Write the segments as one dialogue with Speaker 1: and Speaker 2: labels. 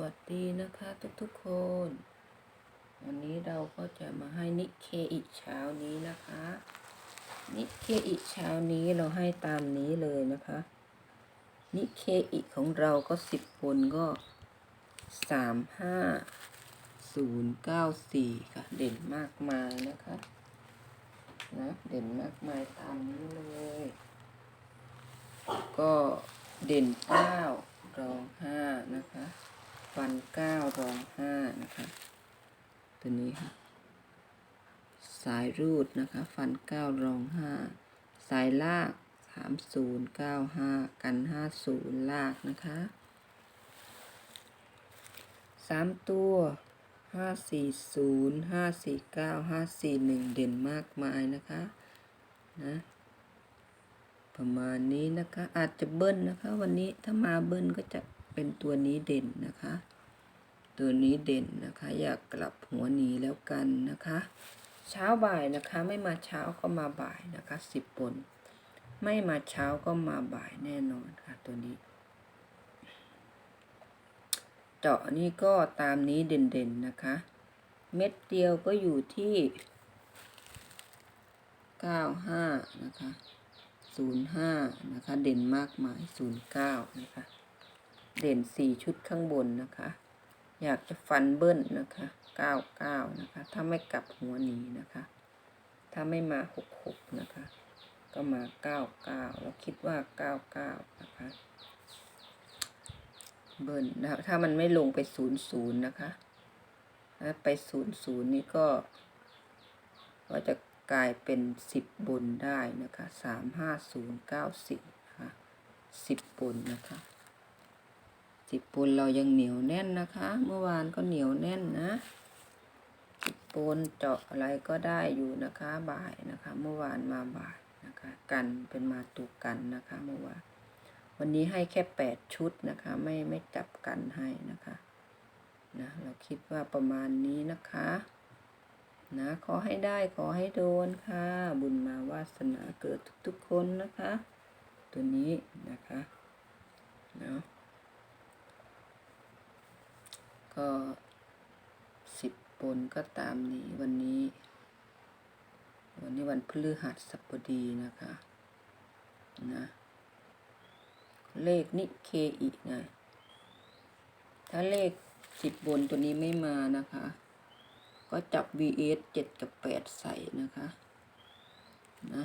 Speaker 1: วัสดีนะคะทุกๆคน วันนี้เราก็จะมาให้นิเคอิเช้านี้นะคะ นิเคอิเช้านี้เราให้ตามนี้เลยนะคะ นิเคอิของเราก็สิบคนก็สามห้าศูนย์เก้าสี่ค่ะ เด่นมากมายนะคะนะเด่นมากมายตามนี้เลย ก็เด่นเก้ารองห้านะคะ ฟันเก้ารองห้านะคะ ตัวนี้ค่ะ สายรูดนะคะ ฟันเก้ารองห้าสายลากสามศูนย์เก้าห้ากันห้าศูนย์ลากนะคะสามตัวห้าสี่ศูนย์ห้าสี่เก้าห้าสี่หนึ่งเด่นมากมายนะคะนะประมาณนี้นะคะอาจจะเบิ้ลนะคะ วันนี้ถ้ามาเบิ้ลก็จะ เป็นตัวนี้เด่นนะคะ ตัวนี้เด่นนะคะ อยากกลับหัวหนีแล้วกันนะคะ เช้าบ่ายนะคะ ไม่มาเช้าก็มาบ่ายนะคะสิบปนไม่มาเช้าก็มาบ่ายแน่นอนค่ะตัวนี้ เจาะนี่ก็ตามนี้เด่นๆนะคะ เม็ดเดียวก็อยู่ที่เก้าห้านะคะศูนย์ห้านะคะ เด่นมากมายศูนย์เก้านะคะ เด่นสี่ชุดข้างบนนะคะ อยากจะฟันเบิ้ลนะคะเก้าเก้านะคะ ถ้าไม่กลับหัวหนีนะคะ ถ้าไม่มาหกหกนะคะ ก็มาเก้าเก้าแล้วคิดว่าเก้าเก้านะคะ เบิ้ลนะถ้ามันไม่ลงไปศูนย์ศูนย์นะคะถ้าไปศูนย์ศูนย์นี่ก็ก็จะกลายเป็นสิบบนได้นะคะสามห้าศูนย์เก้าสิบนะคะสิบบนนะคะ สิบบนเรายังเหนียวแน่นนะคะ เมื่อวานก็เหนียวแน่นนะสิบบนเจาะอะไรก็ได้อยู่นะคะบ่ายนะคะ เมื่อวานมาบ่ายนะคะ กันเป็นมาตุกันนะคะเมื่อวานวันนี้ให้แค่แปดชุดนะคะ ไม่ไม่จับกันให้นะคะนะเราคิดว่าประมาณนี้นะคะนะขอให้ได้ขอให้โดนค่ะ บุญมาวาสนาเกิดทุกๆคนนะคะ ตัวนี้นะคะเนาะ ก็สิบปนก็ตามนี้วันนี้ วันนี้วันพฤหัสบดีนะคะนะเลขนิเคอีไงถ้าเลขสิบบนตัวนี้ไม่มานะคะ ก็จับ vs 7กับ8ใส่นะคะนะ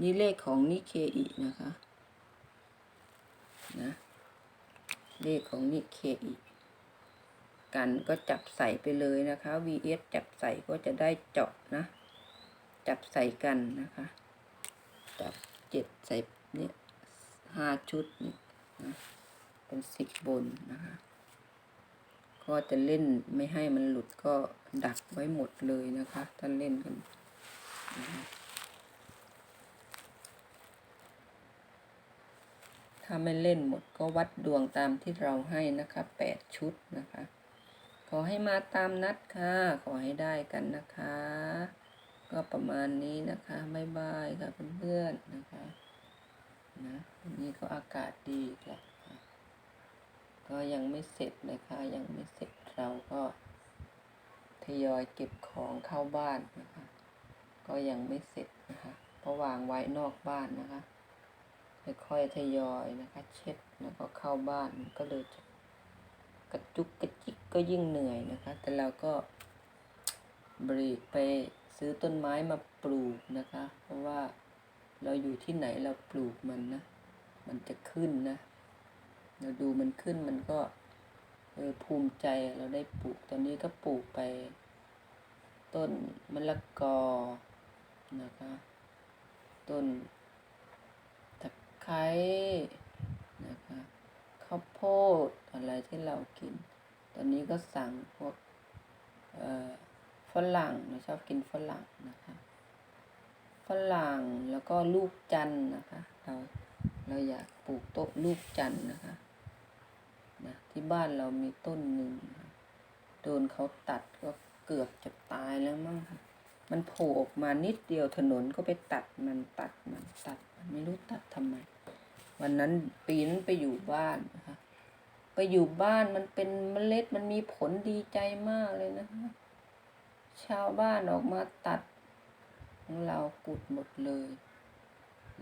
Speaker 1: นี่เลขของนิเคอีนะคะนะเลขของนิเคอี กันก็จับใส่ไปเลยนะคะ vs จับใส่ก็จะได้เจาะนะ จับใส่กันนะคะ จับเจ็ดใส่เนี่ยห้าชุดนี่นะเป็นสิบบนนะคะ ก็จะเล่นไม่ให้มันหลุดก็ดักไว้หมดเลยนะคะถ้าเล่นกันนะคะถ้าไม่เล่นหมดก็วัดดวงตามที่เราให้นะคะแปดชุดนะคะ ขอให้มาตามนัดค่ะ ขอให้ได้กันนะคะ ก็ประมาณนี้นะคะบายบายค่ะเพื่อนๆนะคะนะวันนี้ก็อากาศดีกแล้วค่ะก็ยังไม่เสร็จเลยค่ะยังไม่เสร็จเราก็ทยอยเก็บของเข้าบ้านนะคะ ก็ยังไม่เสร็จนะคะเพราะวางไว้นอกบ้านนะคะค่อยๆทยอยนะคะ เช็ดแล้วก็เข้าบ้านก็เลยจะ กระจุกกระจิกก็ยิ่งเหนื่อยนะคะ แต่เราก็บรีกไปซื้อต้นไม้มาปลูกนะคะ เพราะว่าเราอยู่ที่ไหนเราปลูกมันนะ มันจะขึ้นนะ เราดูมันขึ้นมันก็เออภูมิใจเราได้ปลูก ตอนนี้ก็ปลูกไป ต้นมะละกอนะคะ ต้นตะไคร้ ข้าวโพดอะไรที่เรากิน ตอนนี้ก็สั่งพวกเอ่อฝรั่งเราชอบกินฝรั่งนะคะฝรั่งแล้วก็ลูกจันนะคะ เราเราอยากปลูกต้นลูกจันนะคะนะที่บ้านเรามีต้นหนึ่งโดนเขาตัดก็เกือบจะตายแล้วมั้งค่ะมันโผล่ออกมานิดเดียวถนนก็ไปตัดมันตัดมันตัดมันไม่รู้ตัดทำไม วันนั้นปีนั้นไปอยู่บ้านนะคะไปอยู่บ้านมันเป็นเมล็ดมันมีผลดีใจมากเลยนะคะ ชาวบ้านออกมาตัดของเรากุดหมดเลย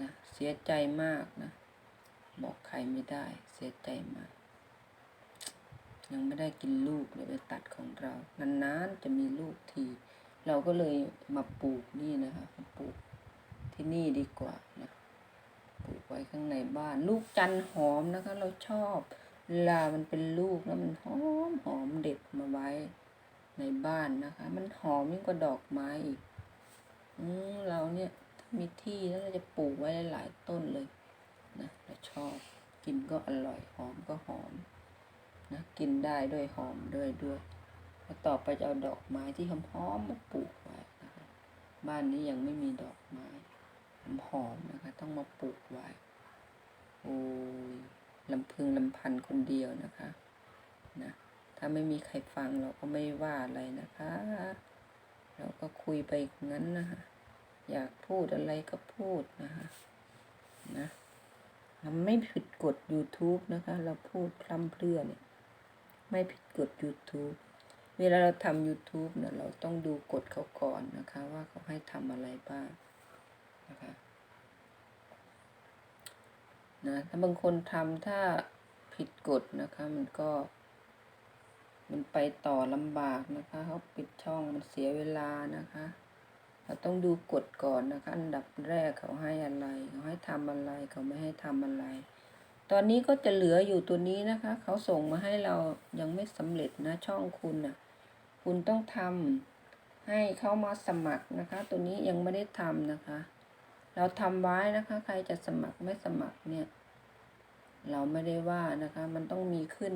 Speaker 1: นะเสียใจมากนะ บอกใครไม่ได้ เสียใจมาก ยังไม่ได้กินลูกเลยไปตัดของเรา นานๆจะมีลูกที เราก็เลยมาปลูกนี่นะคะปลูกที่นี่ดีกว่านะ ไว้ข้างในบ้าน ลูกจันหอมนะคะ เราชอบลามันเป็นลูกแล้วมันหอมหอมเด็ดมาไว้ในบ้านนะคะ มันหอมยิ่งกว่าดอกไม้อีกอืมเราเนี่ยถ้ามีที่แล้วเราจะปลูกไว้หลายต้นเลยนะเราชอบกินก็อร่อยหอมก็หอมนะกินได้ด้วยหอมด้วยด้วยแล้วต่อไปจะเอาดอกไม้ที่หอมๆมาปลูกไว้นะคะบ้านนี้ยังไม่มีดอกไม้ หอมๆนะคะ ต้องมาปลูกไว้ โอ้ยลำพึงลำพันคนเดียวนะคะนะถ้าไม่มีใครฟังเราก็ไม่ว่าอะไรนะคะ เราก็คุยไปงั้นนะคะอยากพูดอะไรก็พูดนะคะนะเราไม่ผิดกฎ YouTube นะคะ เราพูดพร่ำเพรื่อเนี่ย ไม่ผิดกฎ YouTube เวลาเราทำ YouTube เนี่ยเราต้องดูกฎเขาก่อนนะคะ ว่าเขาให้ทำอะไรบ้าง นะคะนะถ้าบางคนทำถ้าผิดกฎนะคะมันก็ มันไปต่อลำบากนะคะเขาปิดช่องมันเสียเวลานะคะ เราต้องดูกฎก่อนนะคะ อันดับแรกเขาให้อะไร เขาให้ทำอะไรเขาไม่ให้ทำอะไร ตอนนี้ก็จะเหลืออยู่ตัวนี้นะคะ เขาส่งมาให้เรายังไม่สำเร็จนะช่องคุณน่ะ คุณต้องทำให้เขามาสมัครนะคะ ตัวนี้ยังไม่ได้ทำนะคะ เราทำไว้นะคะ ใครจะสมัครไม่สมัครเนี่ย เราไม่ได้ว่านะคะ มันต้องมีขึ้น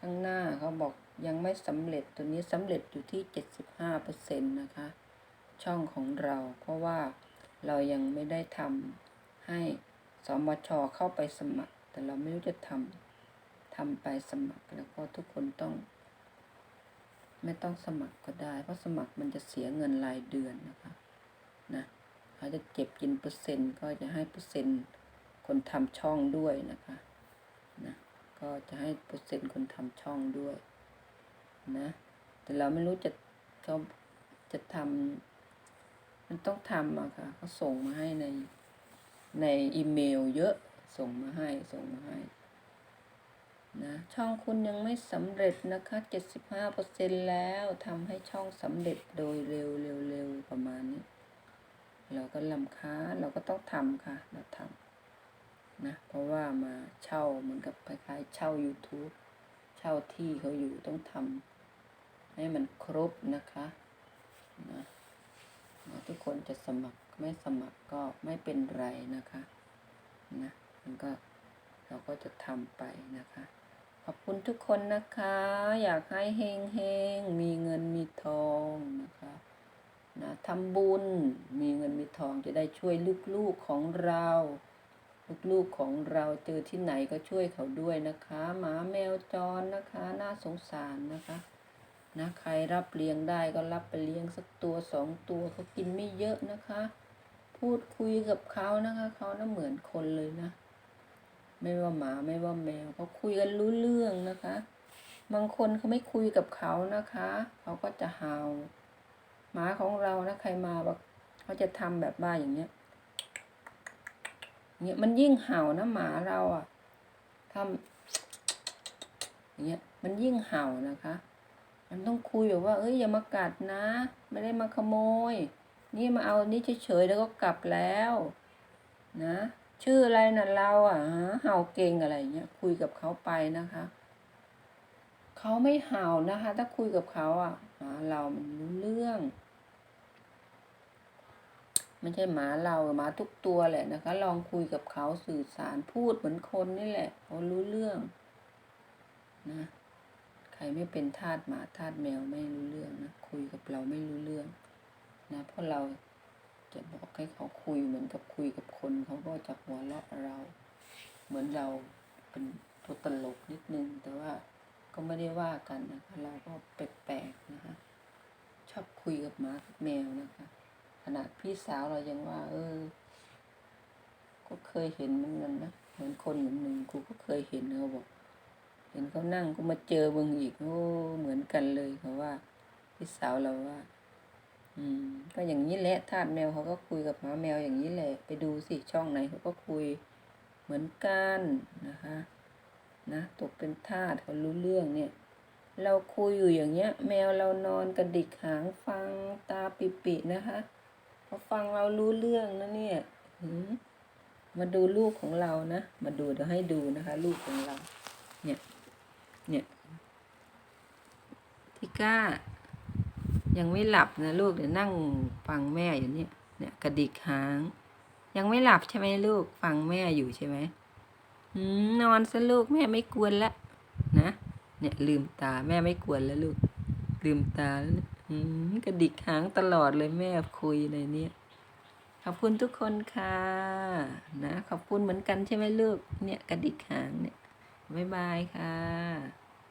Speaker 1: ข้างหน้าเขาบอกยังไม่สำเร็จตัวนี้สำเร็จอยู่ที่เจ็ดสิบห้าเปอร์เซ็นต์นะคะ ช่องของเราเพราะว่าเรายังไม่ได้ทำให้สมชเข้าไปสมัคร แต่เราไม่รู้จะทำทำไปสมัครแล้วก็ทุกคนต้อง ไม่ต้องสมัครก็ได้ เพราะสมัครมันจะเสียเงินรายเดือนนะคะนะ เขาจะเก็บกินเปอร์เซ็นต์ก็จะให้เปอร์เซ็นต์คนทำช่องด้วยนะคะนะก็จะให้เปอร์เซ็นต์คนทำช่องด้วยนะแต่เราไม่รู้จะเขาจะทำมันต้องทำอะค่ะเขาส่งมาให้ในในอีเมลเยอะส่งมาให้ส่งมาให้นะช่องคุณยังไม่สำเร็จนะคะเจ็ดสิบห้าเปอร์เซ็นแล้วทำให้ช่องสำเร็จโดยเร็วเร็วเร็วประมาณนี้ เราก็ลำค้าเราก็ต้องทำค่ะ เราทำนะ เพราะว่ามาเช่าเหมือนกับคล้ายๆเช่า YouTube เช่าที่เขาอยู่ต้องทำให้มันครบนะคะนะทุกคนจะสมัครไม่สมัครก็ไม่เป็นไรนะคะนะมันก็เราก็จะทำไปนะคะ ขอบคุณทุกคนนะคะ อยากให้เฮงเฮงมีเงินมีทองนะคะ นะทำบุญมีเงินมีทองจะได้ช่วยลูกๆของเรา ลูกๆของเราเจอที่ไหนก็ช่วยเขาด้วยนะคะ หมาแมวจรนะคะ น่าสงสารนะคะนะใครรับเลี้ยงได้ก็รับไปเลี้ยงสักตัวสองตัวเขากินไม่เยอะนะคะ พูดคุยกับเขานะคะเขาน่าเหมือนคนเลยนะ ไม่ว่าหมาไม่ว่าแมวเขาคุยกันรู้เรื่องนะคะ บางคนเขาไม่คุยกับเขานะคะเขาก็จะเห่า หมาของเรานะใครมาแบบเขาจะทำแบบว่าอย่างเงี้ยเงี้ยมันยิ่งเห่านะหมาเราอะทำอย่างเงี้ยมันยิ่งเห่านะคะ มันต้องคุยแบบว่า เอ้ยอย่ามากัดนะ ไม่ได้มาขโมย นี่มาเอานี่เฉยๆแล้วก็กลับแล้ว นะ ชื่ออะไรนะเราอะฮะเห่าเก่งอะไรเงี้ยคุยกับเขาไปนะคะเขาไม่เห่านะคะ ถ้าคุยกับเขาอะเรามันรู้เรื่อง ไม่ใช่หมาเราหมาทุกตัวแหละนะคะ ลองคุยกับเขาสื่อสารพูดเหมือนคนนี่แหละเขารู้เรื่องนะใครไม่เป็นทาสหมาทาสแมวไม่รู้เรื่องนะคุยกับเราไม่รู้เรื่องนะเพราะเราจะบอกให้เขาคุยเหมือนกับคุยกับคนเขาก็จะหัวเราะเรา เหมือนเราเป็นตัวตลกนิดนึง แต่ว่าก็ไม่ได้ว่ากันนะคะเราก็แปลกๆนะคะชอบคุยกับหมากับแมวนะคะ ขนาดพี่สาวเรายังว่า เออ ก็เคยเห็นเหมือนกันนะเหมือนคนเหมือนหนึ่งกูก็เคยเห็นเขาบอก เห็นเขานั่งก็มาเจอมึงอีกโอ้เหมือนกันเลยเขาว่า พี่สาวเราว่า อืม ก็อย่างนี้แหละทาสแมวเขาก็คุยกับหมาแมวอย่างนี้แหละ ไปดูสิช่องไหนเขาก็คุยเหมือนกันนะคะ นะตกเป็นทาสเขารู้เรื่องเนี่ยเราคุยอยู่อย่างเงี้ย แมวเรานอนกระดิกหางฟังตาปิๆนะคะ เขาฟังเรารู้เรื่องนะเนี่ยมาดูลูกของเรานะ มาดูเดี๋ยวให้ดูนะคะ ลูกของเรา เนี่ย เนี่ยทิก้า ยังไม่หลับนะลูกเดี๋ยวนั่งฟังแม่อยู่เนี่ย เนี่ยกระดิกหาง ยังไม่หลับใช่ไหมลูกฟังแม่อยู่ใช่ไหมอนอนซะลูกแม่ไม่กวนละนะ เนี่ยลืมตาแม่ไม่กวนแล้วลูก ลืมตาแล้ว กระดิกหางตลอดเลยแม่คุยในนี้ขอบคุณทุกคนค่ะนะขอบคุณเหมือนกันใช่ไหมลูกเนี่ยกระดิกหางเนี่ยบายบายค่ะ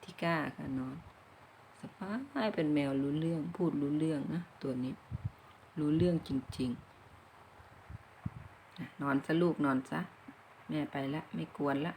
Speaker 1: ทิก้าค่ะนอนสบายเป็นแมวรู้เรื่องพูดรู้เรื่องนะตัวนี้ รู้เรื่องจริงๆนอนซะลูกนอนซะ แม่ไปละ ไม่กวนละ